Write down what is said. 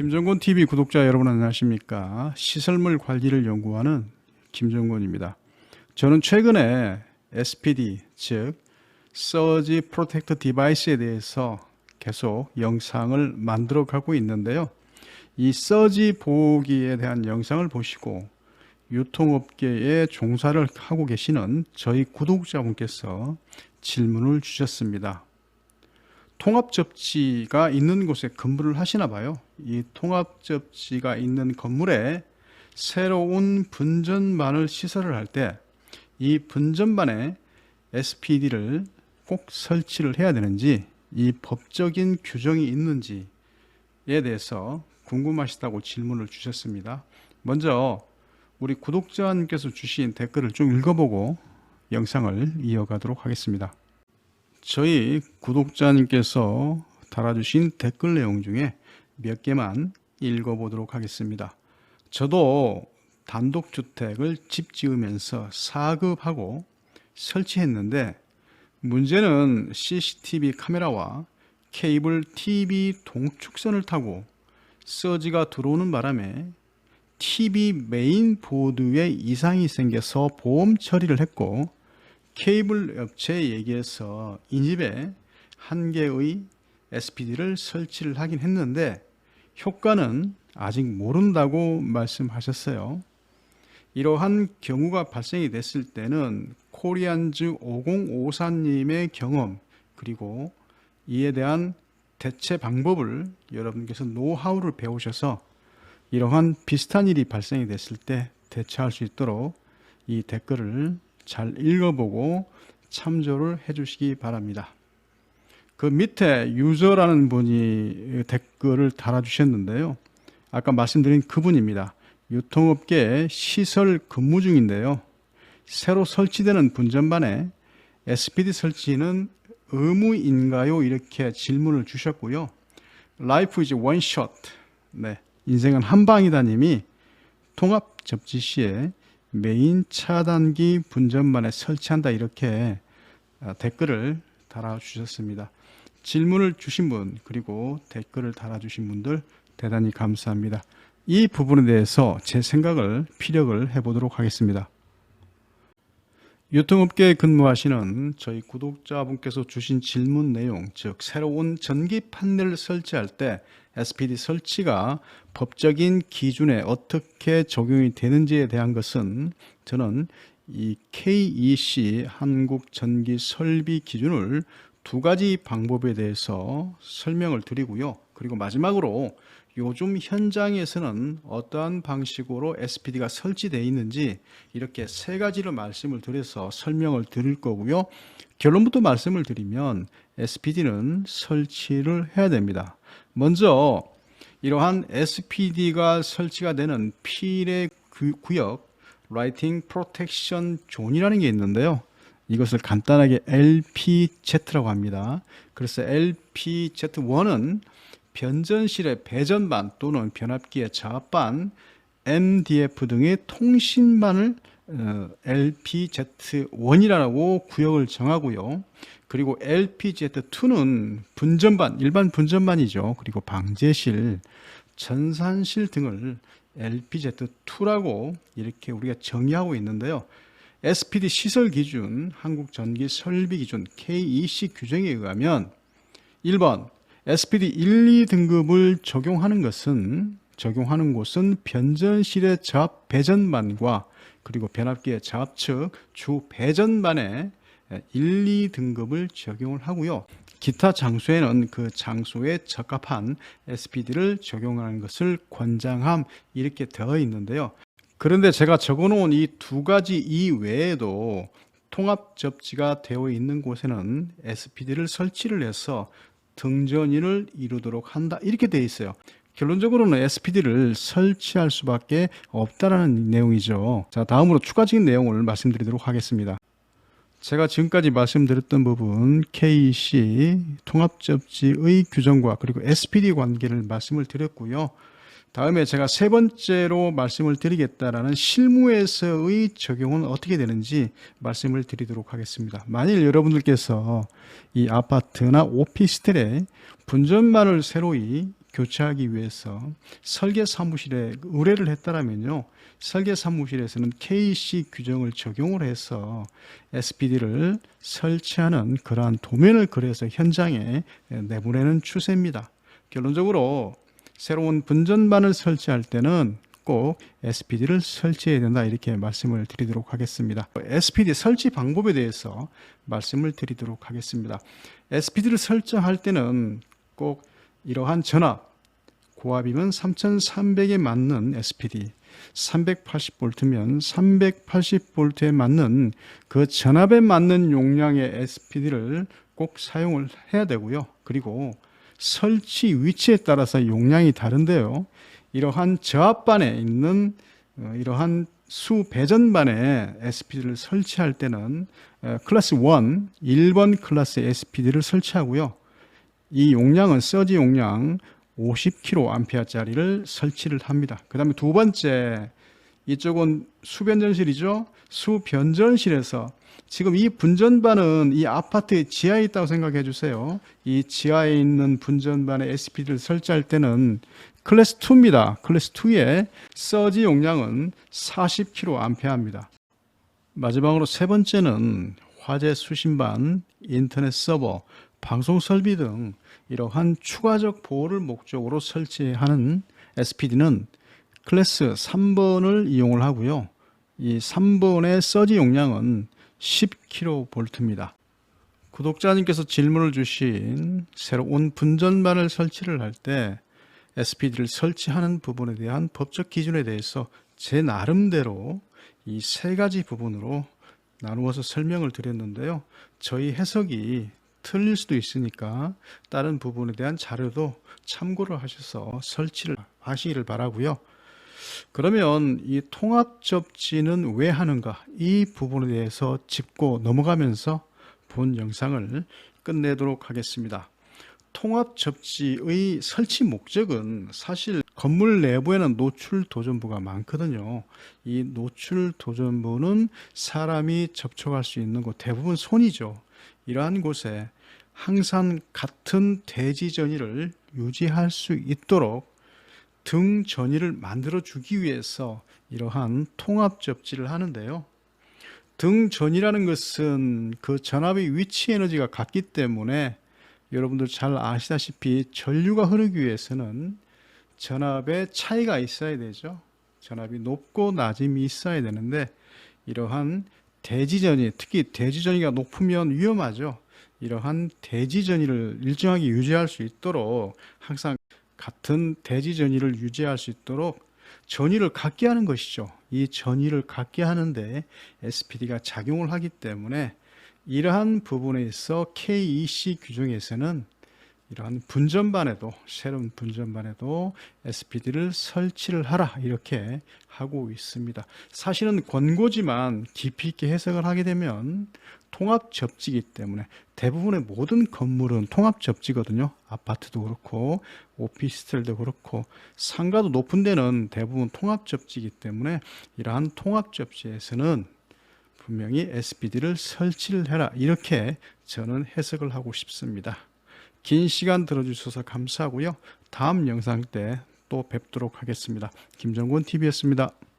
김정곤 TV 구독자 여러분 안녕하십니까? 시설물 관리를 연구하는 김정곤입니다. 저는 최근에 SPD 즉 서지 프로텍터 디바이스에 대해서 계속 영상을 만들어 가고 있는데요. 이 서지 보호기에 대한 영상을 보시고 유통업계에 종사를 하고 계시는 저희 구독자분께서 질문을 주셨습니다. 통합 접지가 있는 곳에 근무를 하시나 봐요. 이 통합 접지가 있는 건물에 새로운 분전반을 시설을 할 때 이 분전반에 SPD를 꼭 설치를 해야 되는지 이 법적인 규정이 있는지에 대해서 궁금하시다고 질문을 주셨습니다. 먼저 우리 구독자님께서 주신 댓글을 좀 읽어보고 영상을 이어가도록 하겠습니다. 저희 구독자님께서 달아주신 댓글 내용 중에 몇 개만 읽어보도록 하겠습니다. 저도 단독주택을 집 지으면서 사급하고 설치했는데 문제는 CCTV 카메라와 케이블 TV 동축선을 타고 서지가 들어오는 바람에 TV 메인 보드에 이상이 생겨서 보험 처리를 했고 케이블 업체에 얘기해서 이 집에 한 개의 SPD를 설치를 하긴 했는데 효과는 아직 모른다고 말씀하셨어요. 이러한 경우가 발생이 됐을 때는 코리안즈 5054님의 경험 그리고 이에 대한 대체 방법을 여러분께서 노하우를 배우셔서 이러한 비슷한 일이 발생이 됐을 때 대처할 수 있도록 이 댓글을 잘 읽어보고 참조를 해주시기 바랍니다. 그 밑에 유저라는 분이 댓글을 달아주셨는데요. 아까 말씀드린 그분입니다. 유통업계에 시설 근무 중인데요. 새로 설치되는 분전반에 SPD 설치는 의무인가요? 이렇게 질문을 주셨고요. 라이프 이제 원샷. 네. 인생은 한 방이다 님이 통합 접지 시에 메인 차단기 분전반에 설치한다 이렇게 아, 댓글을 달아주셨습니다. 질문을 주신 분 그리고 댓글을 달아주신 분들 대단히 감사합니다. 이 부분에 대해서 제 생각을 피력을 해보도록 하겠습니다. 유통업계에 근무하시는 저희 구독자분께서 주신 질문 내용, 즉 새로운 전기 판넬을 설치할 때 SPD 설치가 법적인 기준에 어떻게 적용이 되는지에 대한 것은 저는 이 KEC 한국 전기 설비 기준을 두 가지 방법에 대해서 설명을 드리고요. 그리고 마지막으로 요즘 현장에서는 어떠한 방식으로 SPD가 설치되어 있는지 이렇게 세 가지를 말씀을 드려서 설명을 드릴 거고요. 결론부터 말씀을 드리면 SPD는 설치를 해야 됩니다. 먼저 이러한 SPD가 설치가 되는 필의 구역 Lighting Protection Zone이라는 게 있는데요. 이것을 간단하게 LPZ라고 합니다. 그래서 LPZ1은 변전실의 배전반 또는 변압기의 저압반, MDF 등의 통신반을 어, LPZ1이라고 구역을 정하고요. 그리고 LPZ2는 분전반, 일반 분전반이죠. 그리고 방제실, 전산실 등을 LPZ2라고 이렇게 우리가 정의하고 있는데요. SPD 시설 기준, 한국 전기 설비 기준 KEC 규정에 의하면 1번 SPD 1, 2등급을 적용하는 것은 적용하는 곳은 변전실의 저압 배전반과 그리고 변압기의 저압 측 주 배전반에 1, 2등급을 적용을 하고요. 기타 장소에는 그 장소에 적합한 SPD를 적용하는 것을 권장함 이렇게 되어 있는데요. 그런데 제가 적어 놓은 이 두 가지 이외에도 통합 접지가 되어 있는 곳에는 SPD를 설치를 해서 등전인을 이루도록 한다. 이렇게 되어 있어요. 결론적으로는 SPD를 설치할 수밖에 없다라는 내용이죠. 자, 다음으로 추가적인 내용을 말씀드리도록 하겠습니다. 제가 지금까지 말씀드렸던 부분 KEC 통합접지의 규정과 그리고 SPD 관계를 말씀을 드렸고요. 다음에 제가 세 번째로 말씀을 드리겠다라는 실무에서의 적용은 어떻게 되는지 말씀을 드리도록 하겠습니다. 만일 여러분들께서 이 아파트나 오피스텔에 분전반을 새로이 교체하기 위해서 설계 사무실에 의뢰를 했다라면요. 설계 사무실에서는 KC 규정을 적용을 해서 SPD를 설치하는 그러한 도면을 그려서 현장에 내보내는 추세입니다. 결론적으로 새로운 분전반을 설치할 때는 꼭 SPD를 설치해야 된다 이렇게 말씀을 드리도록 하겠습니다. SPD 설치 방법에 대해서 말씀을 드리도록 하겠습니다. SPD를 설정할 때는 꼭 이러한 전압 고압이면 3300에 맞는 SPD 380V면 380V에 맞는 그 전압에 맞는 용량의 SPD를 꼭 사용을 해야 되고요. 그리고 설치 위치에 따라서 용량이 다른데요. 이러한 저압반에 있는 어, 이러한 수 배전반에 SPD를 설치할 때는 어, 클래스 1, 1번 클래스 SPD를 설치하고요. 이 용량은 서지 용량 50kA짜리를 설치를 합니다. 그 다음에 두 번째, 이쪽은 수변전실이죠. 수변전실에서 지금 이 분전반은 이 아파트의 지하에 있다고 생각해 주세요. 이 지하에 있는 분전반에 SPD를 설치할 때는 클래스 2입니다. 클래스 2의 서지 용량은 40kA입니다. 마지막으로 세 번째는 화재 수신반, 인터넷 서버, 방송 설비 등 이러한 추가적 보호를 목적으로 설치하는 SPD는 클래스 3번을 이용을 하고요. 이 3번의 서지 용량은 10kV입니다. 구독자님께서 질문을 주신 새로운 분전반을 설치를 할 때 SPD를 설치하는 부분에 대한 법적 기준에 대해서 제 나름대로 이 세 가지 부분으로 나누어서 설명을 드렸는데요. 저희 해석이 틀릴 수도 있으니까 다른 부분에 대한 자료도 참고를 하셔서 설치를 하시기를 바라고요. 그러면 이 통합 접지는 왜 하는가? 이 부분에 대해서 짚고 넘어가면서 본 영상을 끝내도록 하겠습니다. 통합 접지의 설치 목적은 사실 건물 내부에는 노출 도전부가 많거든요. 이 노출 도전부는 사람이 접촉할 수 있는 곳 대부분 손이죠. 이러한 곳에 항상 같은 대지 전이를 유지할 수 있도록 등 전이를 만들어 주기 위해서 이러한 통합 접지를 하는데요. 등 전이라는 것은 그 전압의 위치 에너지가 같기 때문에 여러분들 잘 아시다시피 전류가 흐르기 위해서는 전압의 차이가 있어야 되죠. 전압이 높고 낮음이 있어야 되는데 이러한 대지전이 특히 대지전이가 높으면 위험하죠. 이러한 대지전이를 일정하게 유지할 수 있도록 항상 같은 대지전이를 유지할 수 있도록 전이를 갖게 하는 것이죠. 이 전이를 갖게 하는데 SPD가 작용을 하기 때문에 이러한 부분에 있어 KEC 규정에서는 이러한 분전반에도 새로운 분전반에도 SPD를 설치를 하라 이렇게 하고 있습니다. 사실은 권고지만 깊이 있게 해석을 하게 되면 통합 접지이기 때문에 대부분의 모든 건물은 통합 접지거든요. 아파트도 그렇고 오피스텔도 그렇고 상가도 높은 데는 대부분 통합 접지이기 때문에 이러한 통합 접지에서는 분명히 SPD를 설치를 해라 이렇게 저는 해석을 하고 싶습니다. 긴 시간 들어주셔서 감사하고요. 다음 영상 때 또 뵙도록 하겠습니다. 김정곤 TV였습니다.